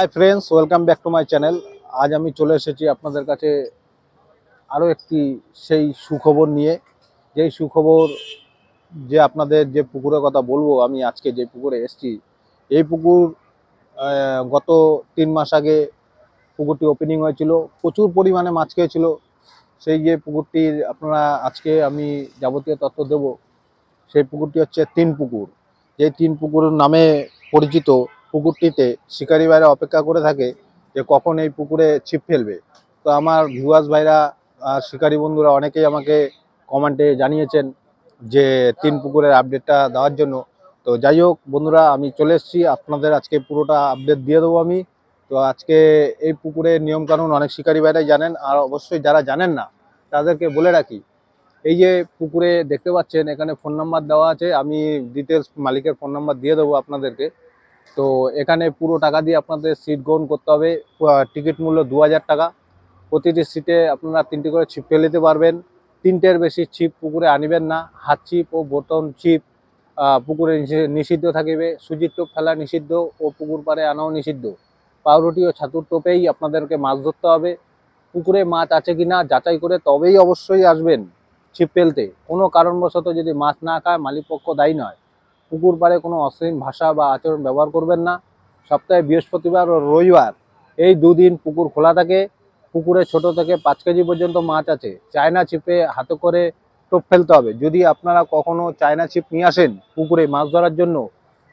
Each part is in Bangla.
Hi friends welcome back to my channel আজ আমি চলে এসেছি আপনাদের কাছে আরও একটি সেই সুখবর নিয়ে। যেই সুখবর যে আপনাদের যে পুকুরের কথা বলব, আমি আজকে যে পুকুরে এসেছি, এই পুকুর গত তিন মাস আগে পুকুরটি ওপেনিং হয়েছিল। প্রচুর পরিমাণে মাছ খেয়েছিল। সেই যে পুকুরটির আপনারা আজকে আমি যাবতীয় তথ্য দেব, সেই পুকুরটি হচ্ছে তিন পুকুর। যেই তিন পুকুর নামে পরিচিত পুকুরটিতে শিকারি ভাইরা অপেক্ষা করে থাকে যে কখন এই পুকুরে ছিপ ফেলবে। তো আমার ভিউয়ার্স ভাইরা আর শিকারি বন্ধুরা অনেকেই আমাকে কমেন্টে জানিয়েছেন যে তিন পুকুরের আপডেটটা দেওয়ার জন্য। তো যাই হোক বন্ধুরা, আমি চলে এসেছি। আপনাদের আজকে পুরোটা আপডেট দিয়ে দেবো আমি। তো আজকে এই পুকুরের নিয়মকানুন অনেক শিকারি ভাইরাই জানেন। আর অবশ্যই যারা জানেন না, তাদেরকে বলে রাখি, এই যে পুকুরে দেখতে পাচ্ছেন, এখানে ফোন নাম্বার দেওয়া আছে। আমি ডিটেলস মালিকের ফোন নাম্বার দিয়ে দেবো আপনাদেরকে। তো এখানে পুরো টাকা দিয়ে আপনাদের সিট গ্রহণ করতে হবে। টিকিট মূল্য দু হাজার টাকা। প্রতিটি সিটে আপনারা তিনটি করে ছিপ ফেলে দিতে পারবেন। তিনটের বেশি ছিপ পুকুরে আনিবেন না। হাত ছিপ ও বোতন ছিপ পুকুরে নিষিদ্ধ থাকিবে। সুজির টোপ ফেলা নিষিদ্ধ ও পুকুর পাড়ে আনাও নিষিদ্ধ। পাউরুটি ও ছাতুর টোপেই আপনাদেরকে মাছ ধরতে হবে। পুকুরে মাছ আছে কি না যাচাই করে তবেই অবশ্যই আসবেন ছিপ ফেলতে। কোনো কারণবশত যদি মাছ না খায়, মালিকপক্ষ দায়ী নয়। পুকুর পাড়ে কোনো অশ্লীল ভাষা বা আচরণ ব্যবহার করবেন না। সপ্তাহে বৃহস্পতিবার ও রবিবার এই দুদিন পুকুর খোলা থাকে। পুকুরে ছোট থেকে পাঁচ কেজি পর্যন্ত মাছ আছে। চায়না ছিপে হাতে করে টোপ ফেলতে হবে। যদি আপনারা কখনো চায়না ছিপ নিয়ে আসেন পুকুরে মাছ ধরার জন্য,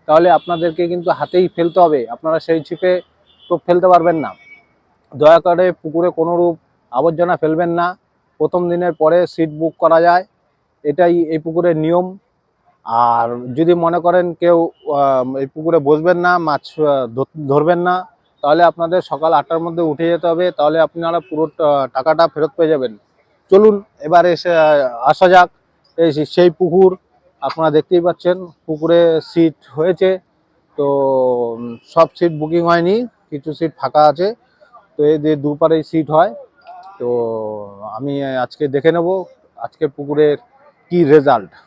তাহলে আপনাদেরকে কিন্তু হাতেই ফেলতে হবে। আপনারা সেই ছিপে টোপ ফেলতে পারবেন না। দয়া করে পুকুরে কোনোরূপ আবর্জনা ফেলবেন না। প্রথম দিনের পরে সিট বুক করা যায়। এটাই এই পুকুরের নিয়ম। আর যদি মনে করেন কেউ এই পুকুরে বসবেন না, মাছ ধর- ধরবেন না, তাহলে আপনাদের সকাল আটটার মধ্যে উঠে যেতে হবে, তাহলে আপনারা পুরো টাকাটা ফেরত পেয়ে যাবেন। চলুন, এবার এসে আসা যাক, এই সেই পুকুর, আপনারা দেখতেই পাচ্ছেন, পুকুরে সিট হয়েছে, তো সব সিট বুকিং হয়নি, কিছু সিট ফাঁকা আছে, তো এই যে দুপারেই সিট হয়, তো আমি আজকে দেখে নেব, আজকে পুকুরের কি রেজাল্ট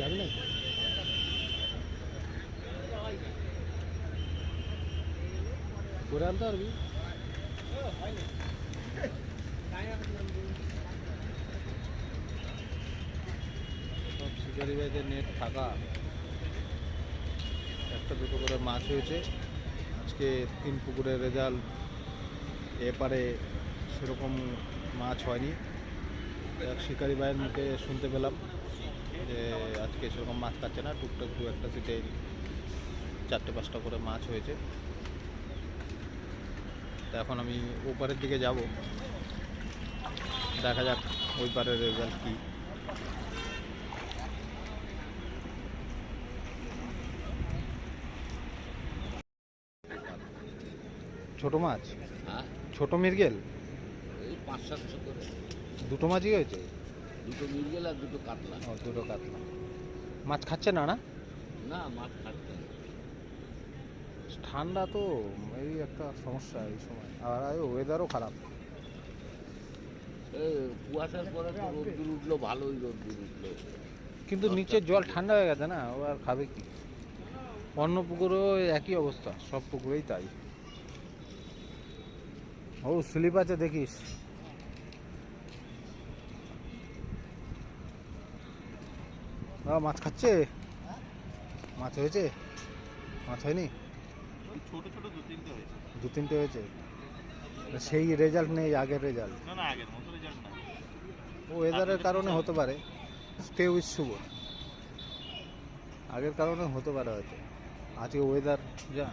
যাবি না? করে আনতে পারবি? সব শিকারি ভাইদের নেট ফাঁকা। একটা দুটো করে মাছ হয়েছে। আজকে তিন পুকুরের রেজাল্ট এপারে সেরকম মাছ হয়নি। এক শিকারি ভাইয়ের মুখে শুনতে পেলাম। যে আজকে সেরকম মাছ খাচ্ছে না টুকটাক দু একটা সিটে চারটে পাঁচটা করে মাছ হয়েছে। তো এখন আমি ওপারের দিকে যাব। দেখা যাক ওই পারের রেজাল্ট কী। ছোট মাছ? হ্যাঁ। ছোট মিরগেল দুটো মাছই হয়েছে? দুটো মিরগেল আর দুটো কাতলা। ও দুটো কাতলা। মাছ খাচ্ছে না না? না মাছ না। ঠান্ডা তো এই একটা সমস্যা এই সময়। আর ওয়েদারও খারাপ। কুয়াশার পরে তো রোদ্দুর উঠল ভালোই রোদ্দুর উঠল। কিন্তু নিচের জল ঠান্ডা হয়ে গেছে না ও আর খাবে কি? অন্য পুকুরেও একই অবস্থা সব পুকুরেই তাই। ও স্লিপ আছে দেখিস। বাবা, মাছ খাচ্ছে? মাছ হয়েছে? মাছ হয়নি? ছোট ছোট দু তিনটে হয়েছে। দু তিনটে হয়েছে? সেই রেজাল্ট নেই আগের রেজাল্ট না না আগের মতো রেজাল্ট না ও ওয়েদারের কারণে হতে পারে। স্টে উইথ শুভ আগের কারণে হতে পারে হয়তো। আজকে ওয়েদার যা।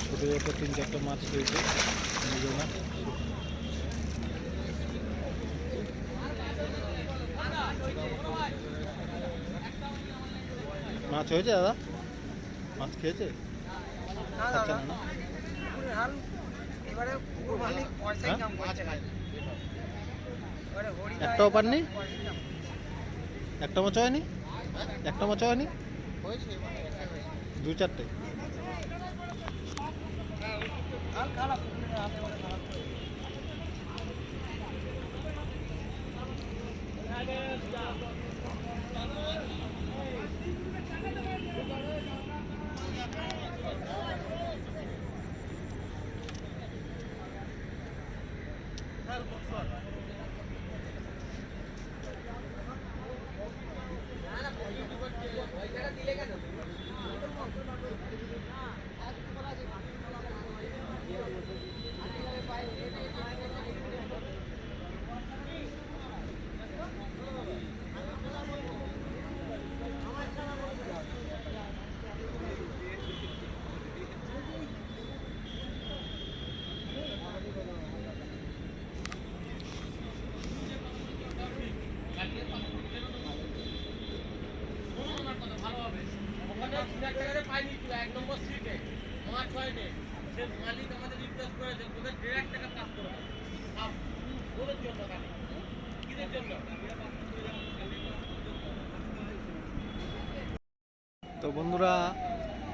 ছোটো ছোটো তিন চারটে মাছ রয়েছে। নিজের মাছ হয়েছে দাদা? মাছ খেয়েছে? একটা ওপার নেই একটা মাছ হয়নি? একটা মাছ হয়নি? দু চারটে খারাপ পুকুরের হাল এবারে খারাপ ওখানে তিন হাজার টাকা পাইনি ছিল এক নম্বর সিটে মাছ হয়নি সে মালিক আমাদের টাকা কাজ ওদের জন্য জন্য? তো বন্ধুরা,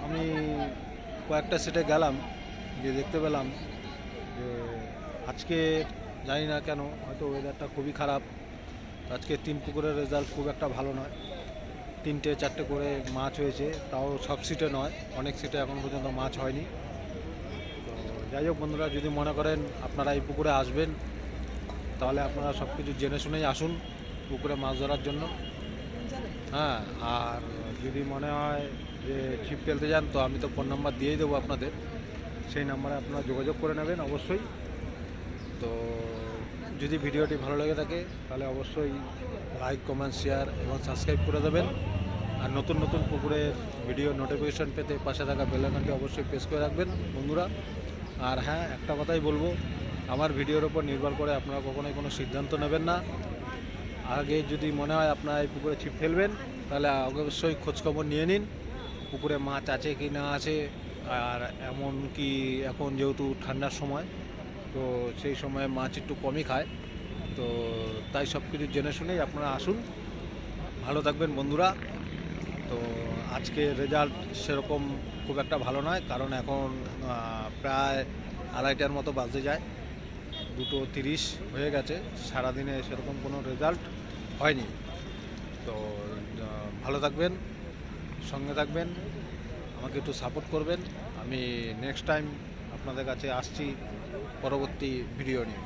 আমি কয়েকটা সেটে গেলাম যে দেখতে পেলাম যে আজকে জানি না কেন, হয়তো ওয়েদারটা খুবই খারাপ। আজকে তিন পুকুরের রেজাল্ট খুব একটা ভালো নয়। তিনটে, চারটে করে মাছ হয়েছে, তাও সব সিটে নয়। অনেক সিটে এখন পর্যন্ত মাছ হয়নি। যাই হোক বন্ধুরা, যদি মনে করেন আপনারা এই পুকুরে আসবেন, তাহলে আপনারা সব কিছু জেনে শুনেই আসুন পুকুরে মাছ ধরার জন্য। হ্যাঁ আর যদি মনে হয় যে ছিপ ফেলতে যান, তো আমি তো ফোন নাম্বার দিয়েই দেবো আপনাদের। সেই নাম্বারে আপনারা যোগাযোগ করে নেবেন অবশ্যই। তো যদি ভিডিওটি ভালো লেগে থাকে, তাহলে অবশ্যই লাইক, কমেন্ট, শেয়ার এবং সাবস্ক্রাইব করে দেবেন। আর নতুন নতুন পুকুরের ভিডিও নোটিফিকেশান পেতে পাশে থাকা বেলাইকনটি অবশ্যই প্রেস করে রাখবেন। বন্ধুরা আর হ্যাঁ একটা কথাই বলব, আমার ভিডিওর ওপর নির্ভর করে আপনারা কখনোই কোনো সিদ্ধান্ত নেবেন না। আগে যদি মনে হয় আপনারা এই পুকুরে ছিপ ফেলবেন, তাহলে অবশ্যই খোঁজখবর নিয়ে নিন, পুকুরে মাছ আছে কি না আছে, আর এমন কি এখন যেহেতু ঠান্ডার সময়, তো সেই সময় মাছ একটু কমই খায়। তো তাই সব কিছু জেনে শুনেই আপনারা আসুন। ভালো থাকবেন বন্ধুরা। তো আজকে রেজাল্ট সেরকম খুব একটা ভালো নয়, কারণ এখন প্রায় আড়াইটার মতো বাজে যায়। দুটো তিরিশ হয়ে গেছে, সারাদিনে সেরকম কোনো রেজাল্ট হয়নি। তো ভালো থাকবেন, সঙ্গে থাকবেন, আমাকে একটু সাপোর্ট করবেন। আমি নেক্সট টাইম আপনাদের কাছে আসছি, পরবর্তী ভিডিও নিয়ে।